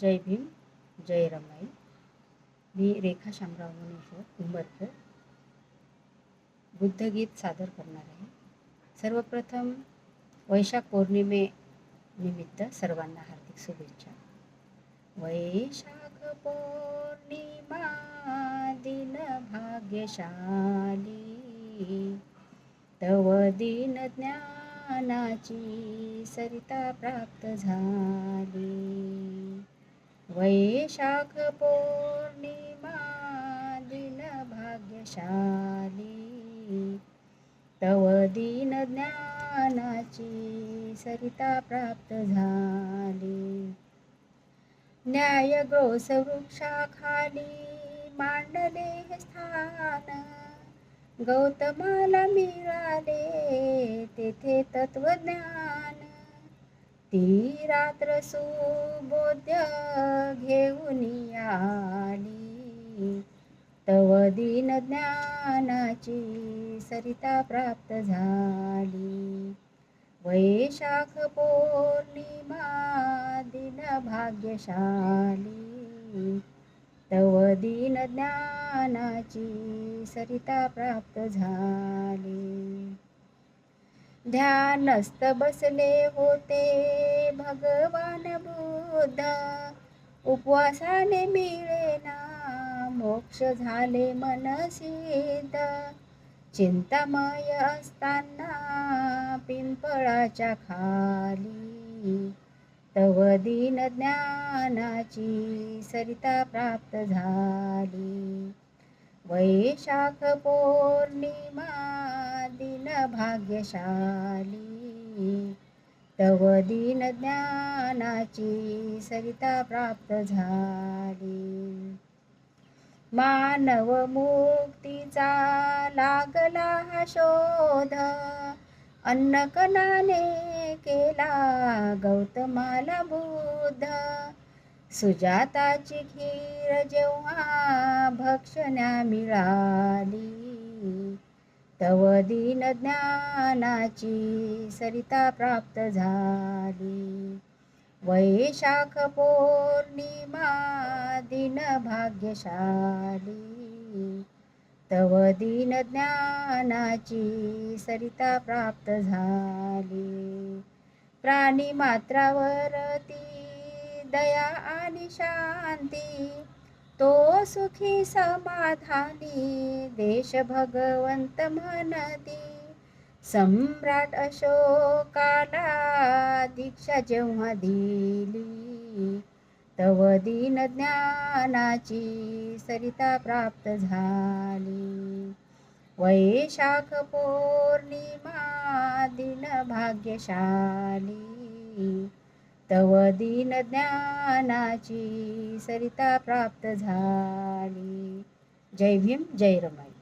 जय भीम जय रमाई. मी रेखा शामराव मुनेश्वर उंबरकर बुद्धगीत सादर करणार आहे. सर्वप्रथम वैशाख पौर्णिमे निमित्त सर्वांना हार्दिक शुभेच्छा. वैशाख पौर्णिमा दिन भाग्यशाली. तव दिन ज्ञानाची सरिता प्राप्त झाली. वैशाख पौर्णिमा दिन भाग्यशाली तव दिन ज्ञानाची सरिता प्राप्त झाली। न्याय ग्रोस वृक्षाखाली मांडले हे स्थान गौतमाला मिळाले तेथे तत्वज्ञान ती रात्र सुबोध्य घेऊन आली. तव दिन ज्ञानाची सरिता प्राप्त झाली. वैशाख पौर्णिमा दिन भाग्यशाली. तव दिन ज्ञानाची सरिता प्राप्त झाली. ध्यानस्थ बसले होते भगवान बुद्ध. उपवासाने मिळेना मोक्ष झाले मनसिद्ध. चिंतामय असताना पिंपळाच्या खाली तव दिन ज्ञानाची सरिता प्राप्त झाली. वैशाख पौर्णिमा भाग्यशाली. तव दिन ज्ञानाची सरिता प्राप्त झाली. मानव मुक्तीचा लागला हा शोध. अन्नकनाने केला गौतमाला बुद्ध. सुजाताची खीर जेव्हा भक्षण्या मिळाली तव दीन ज्ञानाची सरिता प्राप्त झाली. वैशाख पौर्णिमा दिन भाग्यशाली तव दीन ज्ञानाची सरिता प्राप्त झाली. प्राणी मात्रावरती दया आणि शांती तो सुखी समाधानी देश भगवंत म्हणती. सम्राट अशोकाला दीक्षा जेव्हा दिली तव दीन ज्ञानाची सरिता प्राप्त झाली. वैशाख पौर्णिमा दिन भाग्यशाली तव दीन ज्ञानाची सरिता प्राप्त झाली. जय भीम जय रमाई.